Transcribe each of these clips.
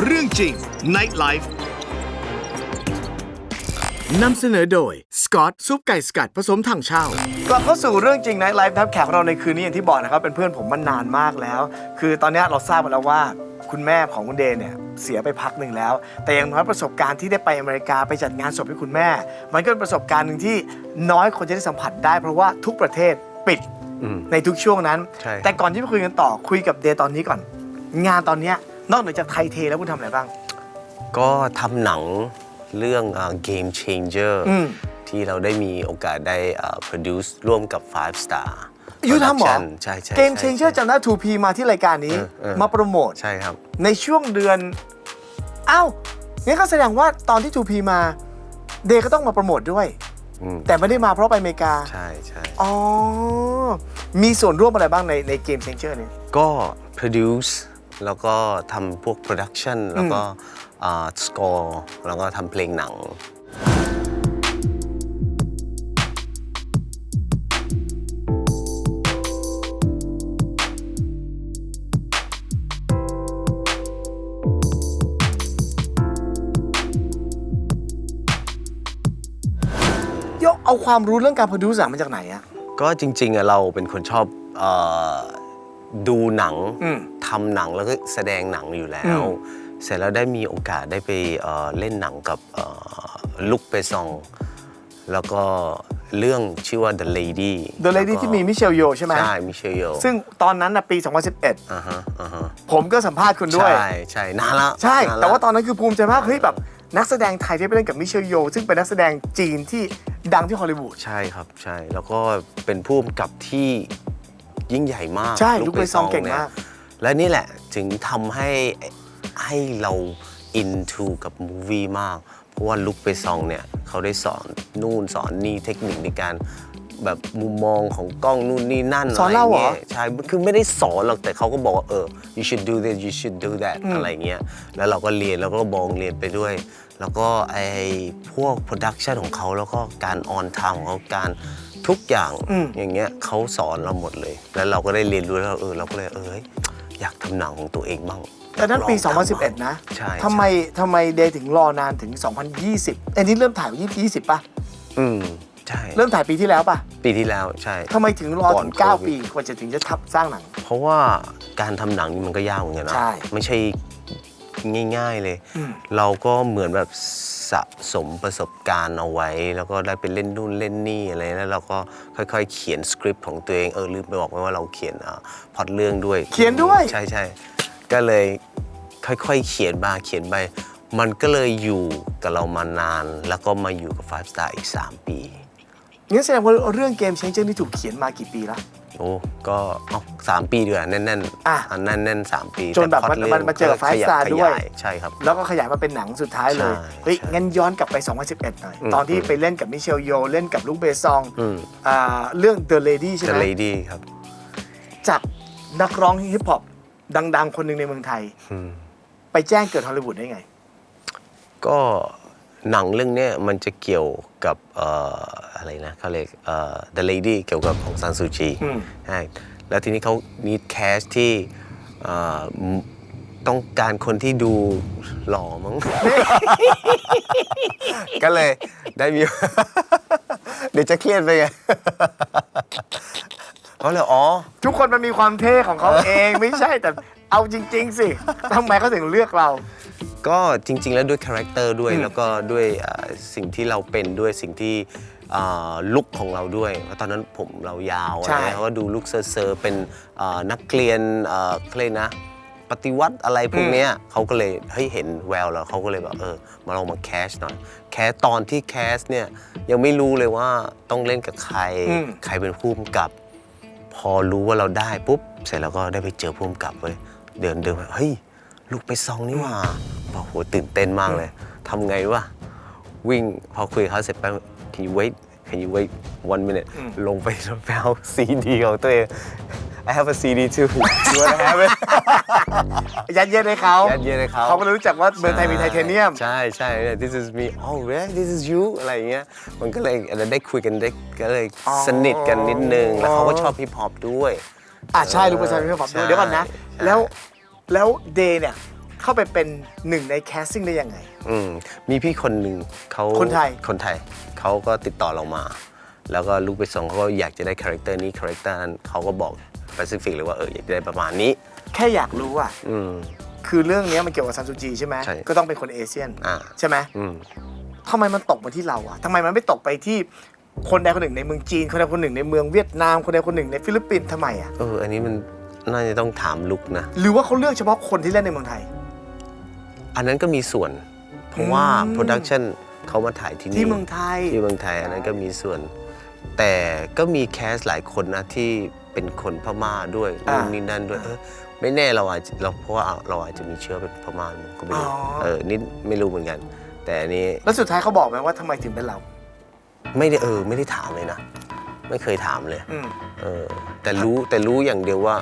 เรื่องจริง Night Life นำเสนอโดยสกอตซุปไก่สกัดผสมถังเช่ากลับเข้าสู่เรื่องจริง Night Life นะครับแขกของเราในคืนนี้อย่างที่บอกนะครับ เป็นเพื่อนผมมานานมากแล้ว คือตอนเนี้ยเราทราบมาแล้วว่าคุณแม่ของคุณเดย์เนี่ยเสียไปพักหนึ่งแล้ว แต่อย่างน้อยประสบการณ์ที่ได้ไปอเมริกาไปจัดงานศพให้คุณแม่ มันก็เป็นประสบการณ์หนึ่งที่น้อยคนจะได้สัมผัสได้ เพราะว่าทุกประเทศปิดอืมในทุกช่วงนั้นใช่แต่ก่อนที่จะคุยกันต่อคุยกับเดย์ตอนนี้ก่อน งานตอนเนี้ย นอกเหนือจากไทยเทแล้วคุณทำอะไรบ้าง ก็ทำหนังเรื่องอ่า Game Changer อืมที่เราได้มีโอกาสได้อ่า produce ร่วมกับ Five Star ยูทำเหรอ Production ใช่ใช่เกมใช่เชงเชอร์จำได้ 2P มาที่รายการนี้เออเออ มาโปรโมท ใช่ครับ ในช่วงเดือน อ้าวงั้นก็แสดงว่าตอนที่ 2P มา เดย์ก็ต้องมาโปรโมทด้วย อืม แต่ไม่ได้มาเพราะไปอเมริกา ใช่ใช่ อ๋อ มีส่วนร่วมอะไรบ้างในในเกมเชงเชอร์นี้ก็ produce แล้วก็ทำพวก production แล้วก็อ่า score แล้วก็ทำเพลงหนังยกเอาความรู้เรื่องการ produce มาจากไหนอะ ก็จริงๆอะเราเป็นคนชอบเออ ดูหนังอืมทำหนังแล้วก็แสดงหนังอยู่แล้อืวมเสร็จแล้วได้มีโอกาสได้ไปเอ่อเล่นหนังกับเอ่อลุกเปซอง แล้วก็เรื่องชื่อว่า The Lady The Lady ที่มีมิเชลโยใช่ไหมใช่มิเชลโยซึ่งตอนนั้นนะปี อ่าฮะอ่าฮะ2011 ผมก็สัมภาษณ์คุณด้วย ใช่ใช่นานแล้วใช่ นนแต่ล้ว่าตอนนั้นคือภูมิใจมาก เฮ้ยแบบนักแสดงไทยที่ไปเล่นกับมิเชลโย ซึ่งเป็นนักแสดงจีนที่ดังที่ฮอลลีวูด ใช่ครับใช่แล้วก็เป็นผู้กำกับที่ ยิ่งใหญ่มากใช่ลุลุคเปซองเก่งนี่ยมาก และนี่แหละถึงทำให้ให้เรา into กับมูวี่มาก เพราะว่าลุคเปซองเนี่ยเขาได้สอนนู่นสอนนี่เทคนิคในการแบบมุมมองของกล้องนู่นนี่นั่นสอนเราเหรอะไงี้ยใช่ คือไม่ได้สอนหรอกแต่เขาก็บอกว่าเออ you should do this you should do that อะไรเงี้ย แล้วเราก็เรียนแล้วก็มองเรียนไปด้วย แล้วก็ไอ้พวกโปรดักชันของเขาแล้วก็การออนไทม์ของเขาการ ทุกอย่างอืม อย่างเงี้ยเขาสอนเราหมดเลย แล้วเราก็ได้เรียนรู้แล้วเออเราก็เลยเออเฮ้ยอยากทำหนังของตัวเองบ้างแต่นั้นปีอยากลองทำบ้าง2011 นะใช่ทำไมทำไมเดย์ถึงรอนานถึง 2020 อันนี้เริ่มถ่ายวันที่20ป่ะ อืมใช่เริ่มถ่ายปีที่แล้วป่ะปีที่แล้วใช่ ทำไมถึงรอก่อนถึงโควิด 9 ปีกว่าจะถึงจะทับสร้างหนัง เพราะว่าการทำหนังนี่มันก็ยากเหมือนกันนะใช่ ไม่ใช่ ง่าย ๆเลยอืมเราก็เหมือนแบบสะสมประสบการณ์เอาไว้ แล้วก็ได้ไปเล่นนู่นเล่นนี่อะไรแล้วเราก็ค่อยๆ เขียนสคริปต์ของตัวเองเออลืมไปบอกไว้ว่าเราเขียนอ่าพล็อตเรื่องด้วยเขียนด้วย ใช่ใช่ก็เลยค่อยๆ เขียนมาเขียนไปมันก็เลยอยู่กับเรามานาน แล้วก็มาอยู่กับ Five Star อีก 3 ปี งั้นแสดงว่าเรื่องเกมเชงเจอร์นี่ถูกเขียนมากี่ปีแล้วโอ้ก็เอาสามปีเดือนแน่นๆอะแน่นแน่นๆสามปีจนแบบต่พล็อตมันรื่งมันมาเจอกับ Five ข Star ด้วย ขใช่ครับ แล้วก็ขยายมาเป็นหนังสุดท้ายเลย ใช่เฮ้ย ใช่งั้นย้อนกลับไป 2011 หน่อย อืมตอนที่ไปเล่นกับมิเชลโย เล่นกับลุงเบซองอืม อ่าเรื่อง The Lady ใช่ The ไหม Lady ครับจากนักร้องฮิปฮอปดัง ๆ คนหนึ่งในเมืองไทย อืมไปแจ้งเกิดฮอลลีวูดได้ไง ก็ หนังเรื่องเนี้ยมันจะเกี่ยวกับเอ่ออะไรนะเขาเรียกเอ่อ The Lady เกี่ยวกับของซันซูจีอืมใช่แล้วทีนี้เขา need cast ที่เอ่อต้องการคนที่ดูหล่อมั้ง ก็เลยได้มีเดี๋ยวจะเครียดไปไงเขาเลยอ๋อ ทุกคนมันมีความเท่ของเขาเองไม่ใช่แต่เอาจริง ๆ สิทำไมเขาถึงเลือกเรา ก็จริง ๆ แล้วด้วยคาแรคเตอร์ด้วยอืมแล้วก็ด้วยเอ่อสิ่งที่เราเป็นด้วยสิ่งที่ลุกของเราด้วยเพราะตอนนั้นผมเรายาวใช่อะไรเขาก็ดูลุกเซอร์ๆเป็นเอ่อนักเรียนเอ่อเขาเรียกนะปฏิวัติอะไรพวกเนี้ยเขาก็เลยเฮ้ยเห็นแววแล้วเขาก็เลยแบบเออมาลองมาแคสหน่อยแคสตอนที่แคสเนี่ยยังไม่รู้เลยว่าต้องเล่นกับใครอืมใครเป็นผู้กำกับ พอรู้ว่าเราได้ปุ๊บ เสร็จแล้วก็ได้ไปเจอผู้กำกับเว้ยเดินเดินไปเฮ้ยลูกไปซองนี่หว่า บอกโหตื่นเต้นมากเลยทำไงวะวิ่งพอคุยกับเขาเสร็จไป can you wait can you wait one minute ลงไปไปเอาซีดีของตัวเอง I have a CD too you wanna have it ยัดเยียดให้เขายัดเยียดให้เขาเขาก็เลยรู้จักว่าเมืองไทยมีไทเทเนียม ใช่ใช่ this is me oh really this is you อะไรอย่างเงี้ย มันก็เลยได้คุยกันได้ก็เลยอ๋อสนิทกันนิดนึง แล้วเขาก็ชอบฮิปฮอปด้วย อะใช่รู้ประชาชนฮิปฮอปด้วยใช่เดี๋ยวก่อนนะใช่แล้วแล้วเดย์เนี่ย เข้าไปเป็นหนึ่งในแคสติ้งได้ยังไง อืมมีพี่คนหนึ่งเขาคนไทย คนไทยเขาก็ติดต่อเรามา แล้วก็ลูกไปส่งเขาก็อยากจะได้คาแรคเตอร์นี้คาแรคเตอร์นั้นเขาก็บอกแปซิฟิกเลยว่าเอออยากจะได้ประมาณนี้ แค่อยากรู้อะอืม คือเรื่องเนี้ยมันเกี่ยวกับซันซูจีใช่ไหมใช่ ก็ต้องเป็นคนเอเชียนอ่าใช่ไหมอืม ทำไมมันตกมาที่เราอะทำไมมันไม่ตกไปที่คนใดคนหนึ่งในเมืองจีน คนใดคนหนึ่งในเมืองเวียดนาม คนใดคนหนึ่งในฟิลิปปินส์ทำไมอะเออ อันนี้มันน่าจะต้องถามลุกนะ หรือว่าเขาเลือกเฉพาะคนที่เล่นในเมืองไทย อันนั้นก็มีส่วน เพราะว่าอืมโปรดักชันเขามาถ่ายที่นี่ที่เมืองไทยที่เมืองไทยอันนั้นก็มีส่วน แต่ก็มีแคสหลายคนนะที่เป็นคนพม่าด้วยอ่านู่นนี่นั่นด้วยเออไม่แน่เราอาจจะเราเพราะว่าเราอาจจะมีเชื้อเป็นพม่าก็ไม่รู้อ๋อเออนี่ไม่รู้เหมือนกัน แต่อันนี้แล้วสุดท้ายเขาบอกไหมว่าทำไมถึงเป็นเรา ไม่ได้เออไม่ได้ถามเลยนะ ไม่เคยถามเลยอืมเออแต่รู้แต่รู้อย่างเดียวว่า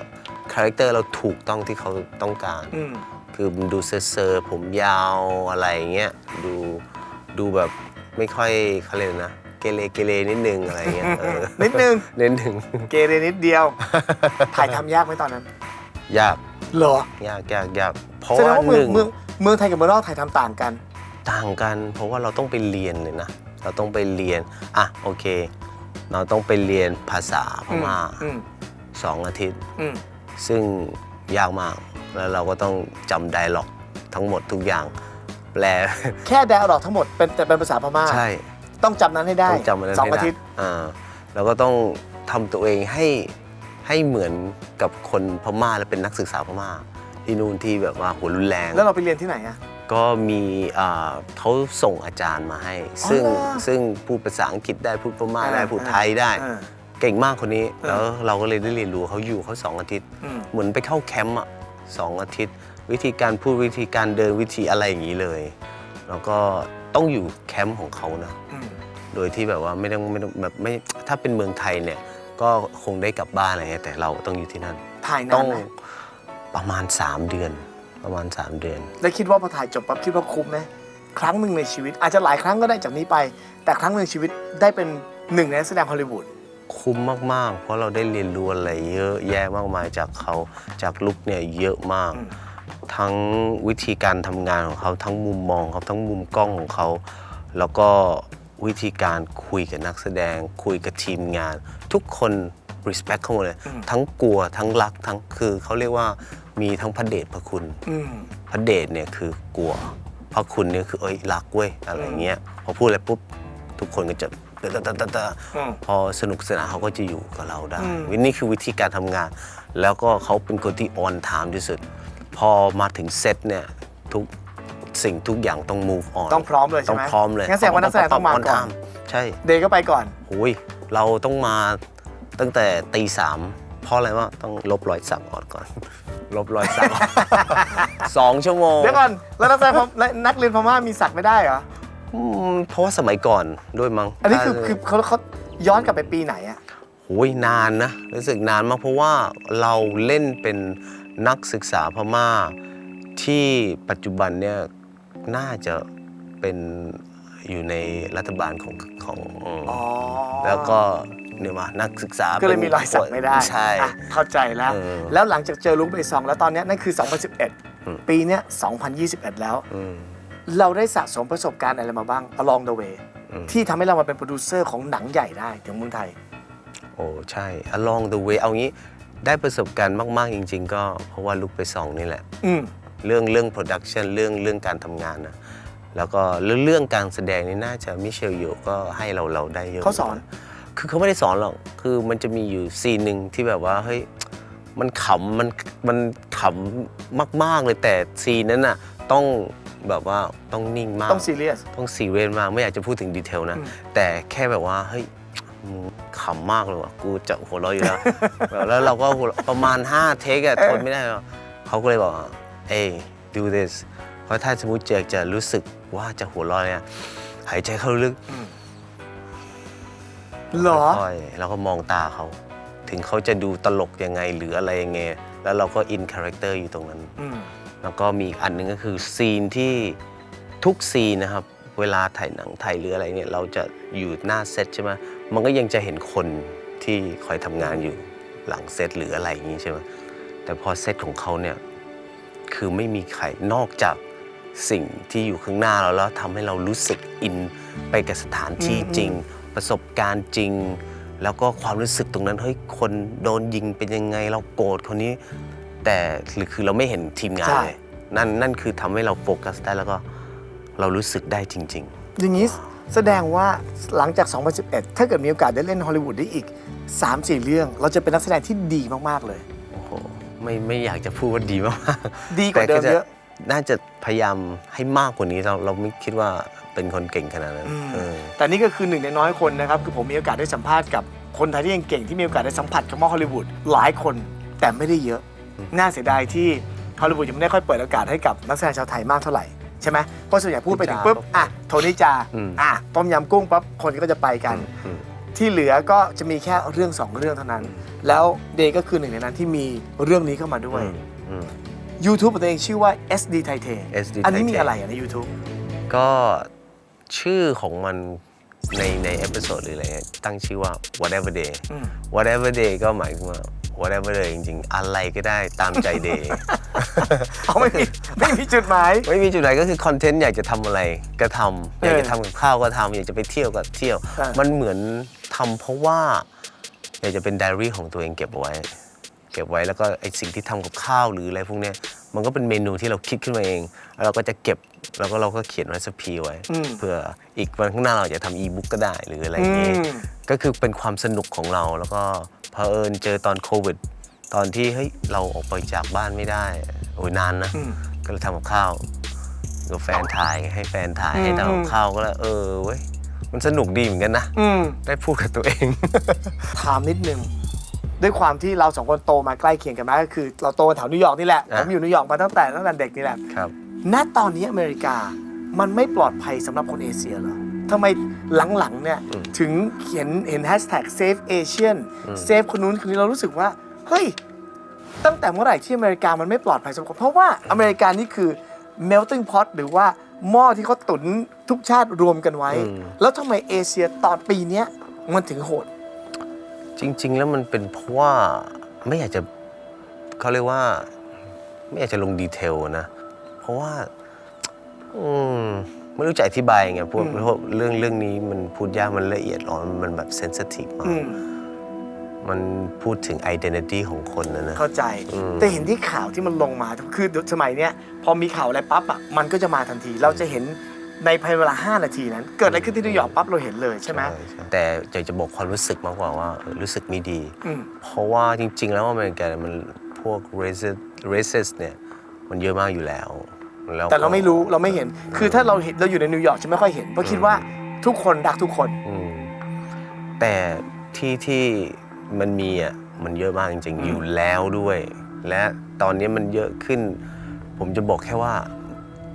คาแรคเตอร์เราถูกต้องที่เขาต้องการอืม คือมันดูเซอร์เซอร์ผมยาวอะไรอย่างเงี้ยดูดูแบบไม่ค่อยเขาเรียกนะ เกเรเกเรนิดนึงอะไรเงี้ยเออ นิดนึง นิดนึงเกเรนิดเดียว ถ่ายทำยากไหมตอนนั้น ยากเหรอยากยากยากเพราะแสดงว่าว่าเมืหองนึ่งเมืองเมืองไทยกับเมืองนอกถ่ายทำต่างกัน ต่างกัน เพราะว่าเราต้องไปเรียนเลยนะ เราต้องไปเรียน อะโอเค เราต้องไปเรียนภาษาพม่าอืมสองอาทิตย์ อืมซึ่ง ยากมาก แล้วเราก็ต้องจำไดร็อกทั้งหมดทุกอย่าง แปล แค่แดร์ดอกทั้งหมดเป็นแต่เป็นภาษาพม่า ใช่ ต้องจำนั้นให้ได้ต้องจำมันสองให้อาได้ทิตย์อ่าแล้วก็ต้องทำตัวเองให้ให้เหมือนกับคนพม่าและเป็นนักศึกษาพม่า ที่นู่นที่แบบว่าหัวรุนแรง แล้วเราไปเรียนที่ไหนอะ ก็มีอ่าเขาส่งอาจารย์มาให้ ซึ่งเหรอซึ่งพูดภาษาอังกฤษได้พูดพม่าอ่าได้พูดไทยได้ อ่า เก่งมากคนนี้เออแล้วเราก็เลยได้เรียนรู้เขาอยู่เขาสองอาทิตย์อืมเหมือนไปเข้าแคมป์อะสองอาทิตย์ วิธีการพูดวิธีการเดินวิธีอะไรอย่างนี้เลย แล้วก็ต้องอยู่แคมป์ของเขานะอืมโดยที่แบบว่าไม่ต้องไม่ต้องแบบไม่ถ้าเป็นเมืองไทยเนี่ย ก็คงได้กลับบ้านอะไรเงี้ยแต่เราต้องอยู่ที่นั่นถ่ายต้นาอนงไหมประมาณ 3 เดือน ประมาณ 3 เดือน แล้วคิดว่าพอถ่ายจบปั๊บคิดว่าคุ้มไหมครั้งหนึ่งในชีวิต อาจจะหลายครั้งก็ได้จากนี้ไป แต่ครั้งหนึ่งในชีวิตได้เป็นหนึ่งในนักแสดงฮอลลีวูด คุ้มมาก ๆ เพราะเราได้เรียนรู้อะไรเยอะแยะมากมายจากเขาจากลุกเนี่ยเยอะมากอืมทั้งวิธีการทำงานของเขาทั้งมุมมองเขาทั้งมุมกล้องของเขา แล้วก็วิธีการคุยกับนักแสดง คุยกับทีมงาน ทุกคน respect เขาหมดเลย ทั้งกลัวทั้งรักทั้งคือเขาเรียกว่ามีทั้งพระเดชพระคุณอืมพระเดชเนี่ยคือกลัว พระคุณเนี่ยคือเอ้ยรักเว้ยอะไรเงี้ยพอพูดอะไรปุ๊บทุกคนก็จะ ตะตะตะตะตะอืมพอสนุกสนานเขาก็จะอยู่กับเราได้อืมวินี่คือวิธีการทำงาน แล้วก็เขาเป็นคนที่ออนไทม์ที่สุด พอมาถึงเซตเนี่ยทุกสิ่งทุกอย่างต้อง move on ต้องพร้อมเลยใช่ต้องไหมพร้อมเลยงั้นแสดงว่านักแสดงต้องมาก่อนใช่เดย์ก็ไปก่อนโอ้ยเราต้องมาตั้งแต่ตีสามเพราะอะไรวะต้องลบรอยสักออกก่อน ลบรอยสักสองชั่วโมงเดี๋ยวก่อนแล้วนักแสดงพมและนักเรียนพม่ามีสักไม่ได้เหรอ อืมเพราะว่าสมัยก่อนด้วยมั้งอันนี้คือถ้าคือเขาเขาย้อนกลับไปปีไหนอะโอ้ยนานนะรู้สึกนานมากเพราะว่าเราเล่นเป็นนักศึกษาพม่า ที่ปัจจุบันเนี่ยน่าจะเป็นอยู่ในรัฐบาลของของอ๋อแล้วก็เนี่ยว่านักศึกษาก็เลยป็นมีรอยสักไม่ได้ใช่ อะเข้าใจแล้ว เออ แล้วหลังจากเจอลุกเบซองแล้วตอนเนี้ยนั่นคืออืม2011 ปีเนี้ย2021 แล้ว อืม เราได้สะสมประสบการณ์อะไรมาบ้าง along the way อืมที่ทำให้เรามาเป็นโปรดิวเซอร์ของหนังใหญ่ได้ถึงเมืองไทย โอ้ใช่ along the way เอางี้ได้ประสบการณ์มาก ๆ จริง ๆ ก็เพราะว่าลุกไปส่องนี่แหละ อืมเรื่องเรื่อง production เรื่องเรื่องการทำงานนะแล้วก็เรื่องเรื่องการแสดงนี่น่าจะมิเชลโยก็ให้เราเราได้เยอะเขาสอน คือเขาไม่ได้สอนหรอก คือมันจะมีอยู่ซีนหนึ่งที่แบบว่าเฮ้ยมันขำมันมันขำมาก ๆ เลยแต่ซีนนั้นน่ะต้อง แบบว่าต้องนิ่งมากต้องซีเรียส ต้องซีเรียสมากไม่อยากจะพูดถึงดีเทลนะ อืม แต่แค่แบบว่าเฮ้ยมึงขำมากเลยว่ะกูจะหัวเราะอยู่แล้วแบบแล้วเราก็หัวเราะประมาณ5เทคอะทนไม่ได้หรอกเขาก็เลยบอกว่าเอ้ย do this เพราะถ้าสมมติเจอจะรู้สึกว่าจะหัวเราะเนี่ยหายใจเข้าลึก เหรอ ค่อยๆแล้วก็มองตาเขา ถึงเขาจะดูตลกยังไงหรืออะไรยังไง แล้วเราก็อินคาแรคเตอร์อยู่ตรงนั้น อืม แล้วก็มีอีกอันหนึ่งก็คือซีนที่ทุกซีนนะครับ เวลาถ่ายหนังถ่ายหรืออะไรเนี่ยเราจะอยู่หน้าเซตใช่ไหมมันก็ยังจะเห็นคนที่คอยทำงานอยู่หลังเซตหรืออะไรอย่างนี้ใช่ไหมแต่พอเซตของเขาเนี่ยคือไม่มีใครนอกจากสิ่งที่อยู่ข้างหน้าเราแล้วทำให้เรารู้สึกอินไปกับสถานที่จริง ประสบการณ์จริง แล้วก็ความรู้สึกตรงนั้นเฮ้ยคนโดนยิงเป็นยังไงเราโกรธคนนี้ แต่หรือคือเราไม่เห็นทีมงานใช่ เลยนั่นนั่นคือทำให้เราโฟกัสได้แล้วก็เรารู้สึกได้จริง อย่างนี้แสดงว่าหลังจาก 2011 ถ้าเกิดมีโอกาสได้เล่นฮอลลีวูดได้อีก 3-4 เรื่อง เราจะเป็นนักแสดงที่ดีมากๆเลย ๆ โอ้โหไม่ไม่อยากจะพูดว่าดีมากๆดีกว่าเดิมแต่จะเยอะ น่าจะพยายามให้มากกว่านี้เราเราไม่คิดว่าเป็นคนเก่งขนาดนั้นอืมเออ แต่นี่ก็คือหนึ่งในน้อยคนนะครับ คือผมมีโอกาสได้สัมภาษณ์กับคนไทยที่เก่งๆที่มีโอกาสได้สัมผัสกับมอฮอลลีวูดหลายคนแต่ไม่ได้เยอะ น่าเสียดายที่ฮอลลีวูดยังไม่ได้ค่อยเปิดโอกาสให้กับนักแสดงชาวไทยมากเท่าไหร่ใช่ไหมเพราะส่วนใหญ่พูดไปถึงปุ๊บอะโทนี่จาอืมอะต้มยำกุ้งปั๊บคนก็จะไปกันอืมที่เหลือก็จะมีแค่เรื่องสองเรื่องเท่านั้น แล้วเดย์ก็คือหนึ่งในนั้นที่มีเรื่องนี้เข้ามาด้วยอืมอืม YouTube ของตัวเองชื่อว่า SD t h a i t a SD อันนี้มี Thai The อะไรอะใน YouTube ก็ชื่อของมันในในเอพิโซดหรืออะไรเงี้ยตั้งชื่อว่า whatever day อืม whatever day ก็หมายถึงว่า whatever day จริง ๆ อะไรก็ได้ตามใจ day เอาไม่มีไม่มีจุดหมาย ไม่มีจุดไหนก็คือคอนเทนต์อยากจะทำอะไรก็ทำเออออยากจะทำกับข้าวก็ทำอยากจะไปเที่ยวก็เที่ยวเออมันเหมือนทำเพราะว่า อยากจะเป็นไดอารี่ของตัวเองเก็บเอาไว้ เก็บไว้แล้วก็ไอสิ่งที่ทำกับข้าวหรืออะไรพวกเนี้ยมันก็เป็นเมนูที่เราคิดขึ้นมาเอง แล้วเราก็จะเก็บแล้วก็เราก็เขียนไว้สปีไว้อืมเพื่ออีกวันข้างหน้าเราจะทำอีบุ๊กก็ได้หรืออะไรอย่างงี้อืม ก็คือเป็นความสนุกของเราแล้วก็ เผอิญเจอตอนโควิด ตอนที่เฮ้ยเราออกไปจากบ้านไม่ได้ โอ้ยนานนะอืมก็เลยทำกับข้าวกับแฟนถ่ายให้แฟนถ่ายอืมให้ทำกับข้าวก็เลยเออเว้ยมันสนุกดีเหมือนกันนะอืมได้พูดกับตัวเอง ถามนิดนึงด้วยความที่เราสองคนโตมาใกล้เคียงกันมากก็คือ เราโตมาแถวนิวยอร์กนี่แหละอะผมอยู่นิวยอร์กมาตั้งแต่ตั้งแต่เด็กนี่แหละครับณตอนนี้อเมริกามันไม่ปลอดภัยสำหรับคนเอเชียเหรอ ทำไมหลังๆเนี่ยอืมถึงเขียนเห็นแฮชแท็ก save Asian อืม save คนนู้นคนนี้เรารู้สึกว่า เฮ้ย ตั้งแต่เมื่อไหร่ที่อเมริกามันไม่ปลอดภัยสำหรับคนเพราะว่าอเมริกานี่คือ melting pot หรือว่าหม้อที่เขาตุนทุกชาติรวมกันไว้ แล้วทำไมเอเชียตอนปีเนี้ยมันถึงโหด จริง ๆ แล้วมันเป็นเพราะว่าไม่อยากจะเขาเรียกว่า ไม่อยากจะลงดีเทลอะนะ เพราะว่า อืม ไม่รู้จะอธิบายยังไงพวกอืมเพราะเรื่องเรื่องนี้มันพูดยากมันละเอียดอ่อนมันแบบเซนซิทีฟมาอืก มมันพูดถึง identity ของคนนะนะ เข้าใจ อืม แต่เห็นที่ข่าวที่มันลงมาคือสมัยเนี้ยพอมีข่าวอะไรปั๊บอะมันก็จะมาทันที เราจะเห็นในภายในเวลา 5 นาทีนั้น เกิดอะไรขึ้นที่นิวยอร์กปั๊บเราเห็นเลยใช่ไหมแต่อยากจะบอกความรู้สึกมากกว่าว่าเออรู้สึกไม่ดี อืม เพราะว่าจริง ๆ แล้วอเมริกาเนี่ยมันพวก racist racist เนี่ย มันเยอะมากอยู่แล้ว แล้วก็แต่เราไม่รู้เราไม่เห็น คือถ้าเราเห็นเราอยู่ในนิวยอร์กจะไม่ค่อยเห็นเพราะคิดว่าทุกคนรักทุกคนอืมแต่ที่ที่มันมีอะมันเยอะมากจริงอืมๆอยู่แล้วด้วย และตอนนี้มันเยอะขึ้น ผมจะบอกแค่ว่า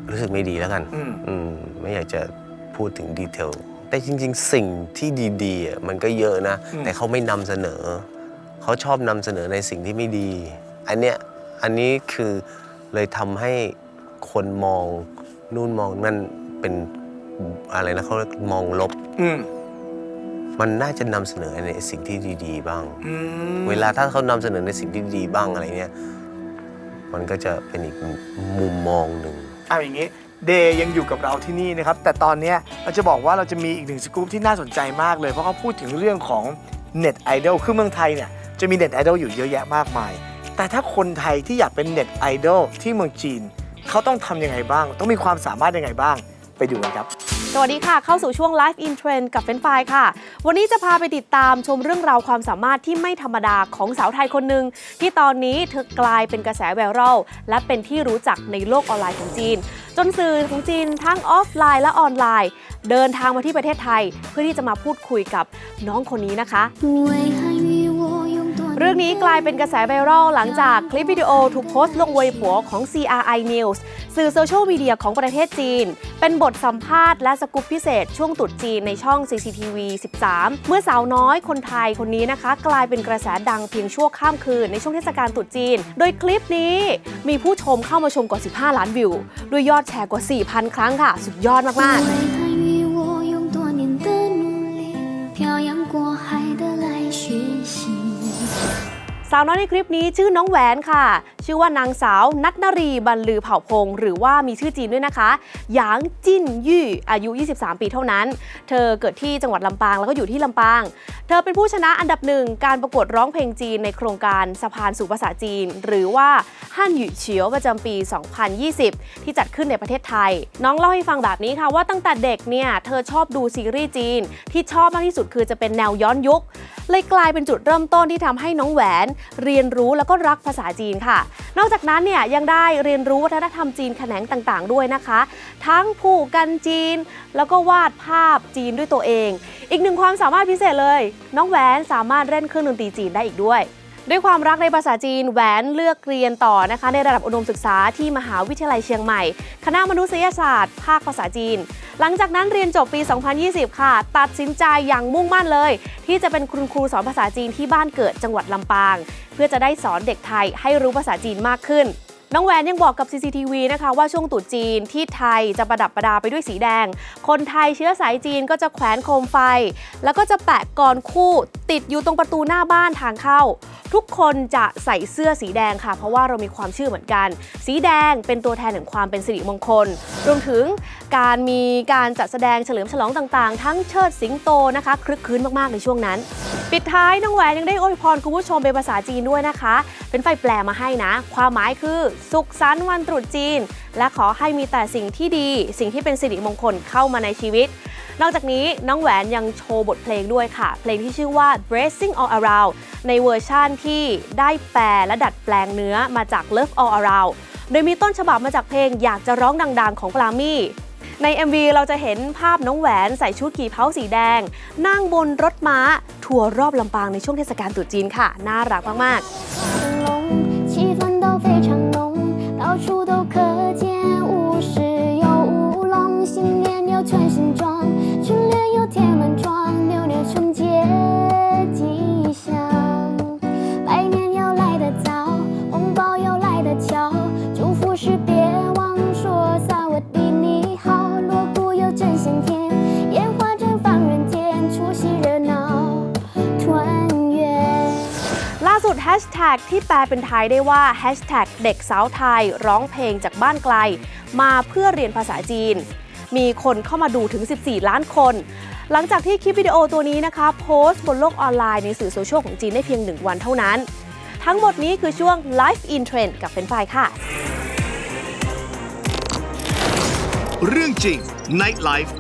รู้สึกไม่ดีแล้วกัน อืม อืมไม่อยากจะพูดถึงดีเทล แต่จริง ๆ สิ่งที่ดีๆอะมันก็เยอะนะ อืม แต่เขาไม่นำเสนอ เขาชอบนำเสนอในสิ่งที่ไม่ดี อันเนี้ยอันนี้คือเลยทำให้ คนมองนู่นมองนั่นเป็นอะไรนะเขาเรียกมองลบ อืม มันน่าจะนำเสนอในสิ่งที่ดี ๆ บ้าง อืม เวลาถ้าเขานำเสนอในสิ่งที่ดีบ้างอะไรเนี้ยมันก็จะเป็นอีกมุมมองหนึ่ง เอาอย่างนี้เดย์ยังอยู่กับเราที่นี่นะครับ แต่ตอนเนี้ยเราจะบอกว่าเราจะมีอีกหนึ่งสกู๊ปที่น่าสนใจมากเลย เพราะเขาพูดถึงเรื่องของเน็ตไอดอลคือเมืองไทยเนี่ยจะมีเน็ตไอดอลอยู่เยอะแยะมากมาย แต่ถ้าคนไทยที่อยากเป็นเน็ตไอดอลที่เมืองจีน เขาต้องทำยังไงบ้าง ต้องมีความสามารถยังไงบ้างไปดูกันครับ สวัสดีค่ะ เข้าสู่ช่วง Life in Trend กับเฟนไฟค่ะ วันนี้จะพาไปติดตามชมเรื่องราวความสามารถที่ไม่ธรรมดาของสาวไทยคนหนึ่งที่ตอนนี้เธอกลายเป็นกระแสไวรัลและเป็นที่รู้จักในโลกออนไลน์ของจีน จนสื่อของจีนทั้งออฟไลน์และออนไลน์ เดินทางมาที่ประเทศไทย เพื่อที่จะมาพูดคุยกับน้องคนนี้นะคะ？ เรื่องนี้กลายเป็นกระแสไวรัลหลังจากคลิปวิดีโอถูกโพสต์ลงเว็บหัวของ CRI News สื่อโซเชียลมีเดียของประเทศจีน เป็นบทสัมภาษณ์และสกู๊ปพิเศษช่วงตรุษจีนในช่อง CCTV 13 เมื่อสาวน้อยคนไทยคนนี้นะคะ กลายเป็นกระแสดังเพียงชั่วข้ามคืนในช่วงเทศกาลตรุษจีน โดยคลิปนี้มีผู้ชมเข้ามาชมกว่า 15 ล้านวิว ด้วยยอดแชร์กว่า 4,000 ครั้งค่ะ สุดยอดมากๆาวน้อยในคลิปนี้ชื่อน้องแหวนค่ะ ชื่อว่านางสาวนัทนรีบรรลือเผ่าพง หรือว่ามีชื่อจีนด้วยนะคะ หยางจิ้นยี่อายุ 23 ปีเท่านั้น เธอเกิดที่จังหวัดลำปางแล้วก็อยู่ที่ลำปาง เธอเป็นผู้ชนะอันดับหนึ่งการประกวดร้องเพลงจีนในโครงการสะพานสู่ภาษาจีน หรือว่าฮั่นหยู่เฉียวประจำปี 2020 ที่จัดขึ้นในประเทศไทย น้องเล่าให้ฟังแบบนี้ค่ะว่าตั้งแต่เด็กเนี่ยเธอชอบดูซีรีส์จีน ที่ชอบมากที่สุดคือจะเป็นแนวย้อนยุค เลยกลายเป็นจุดเริ่มต้นที่ทำให้น้องแหวน เรียนรู้แล้วก็รักภาษาจีนค่ะนอกจากนั้นเนี่ยยังได้เรียนรู้วัฒนธรรมจีนแขนงต่างๆ ด้วยนะคะ ทั้งผูกกันจีน แล้วก็วาดภาพจีนด้วยตัวเอง อีกหนึ่งความสามารถพิเศษเลย น้องแหวนสามารถเล่นเครื่องดนตรีจีนได้อีกด้วยด้วยความรักในภาษาจีนแหวนเลือกเรียนต่อนะคะ ในระดับอุดมศึกษาที่มหาวิทยาลัยเชียงใหม่ คณะมนุษยศาสตร์ ภาคภาษาจีน หลังจากนั้นเรียนจบปี 2020 ค่ะ ตัดสินใจอย่างมุ่งมั่นเลย ที่จะเป็นคุณครูสอนภาษาจีนที่บ้านเกิดจังหวัดลำปาง เพื่อจะได้สอนเด็กไทยให้รู้ภาษาจีนมากขึ้น น้องแหวนยังบอกกับ CCTV นะคะว่าช่วงตรุษจีนที่ไทยจะประดับประดาไปด้วยสีแดง คนไทยเชื้อสายจีนก็จะแขวนโคมไฟ แล้วก็จะแปะกรคู่ติดอยู่ตรงประตูหน้าบ้านทางเข้า ทุกคนจะใส่เสื้อสีแดงค่ะ เพราะว่าเรามีความเชื่อเหมือนกัน สีแดงเป็นตัวแทนแห่งความเป็นสิริมงคล รวมถึงการมีการจัดแสดงเฉลิมฉลองต่างๆ ทั้งเชิดสิงโตนะคะคลึกคืนมากๆในช่วงนั้น ปิดท้ายน้องแหวนยังได้อวยพรคุณผู้ชมเป็นภาษาจีนด้วยนะคะ เป็นไฟแปลมาให้นะ ความหมายคือสุขสันต์วันตรุษจีน และขอให้มีแต่สิ่งที่ดี สิ่งที่เป็นสิริมงคลเข้ามาในชีวิต นอกจากนี้น้องแหวนยังโชว์บทเพลงด้วยค่ะ เพลงที่ชื่อว่า Bracing All Around ในเวอร์ชั่นที่ได้แปลและดัดแปลงเนื้อมาจาก Love All Around โดยมีต้นฉบับมาจากเพลงอยากจะร้องดัง ๆ ของปลามี่ ใน MV เราจะเห็นภาพน้องแหวนใส่ชุดกี่เผาสีแดง นั่งบนรถม้า ทัวร์รอบลำปางในช่วงเทศกาลตรุษจีนค่ะ น่ารักมาก ๆ ชแท็กที่แปลเป็นไทยได้ว่าแฮชแท็กเด็กสาวไทยร้องเพลงจากบ้านไกล มาเพื่อเรียนภาษาจีน มีคนเข้ามาดูถึง 14 ล้านคน หลังจากที่คลิปวิดีโอตัวนี้นะคะ โพสต์บนโลกออนไลน์ในสื่อโซเชียลของจีนได้เพียง 1 วันเท่านั้น ทั้งหมดนี้คือช่วง Life in Trend กับเฟนไฟค่ะ เรื่องจริง Night Life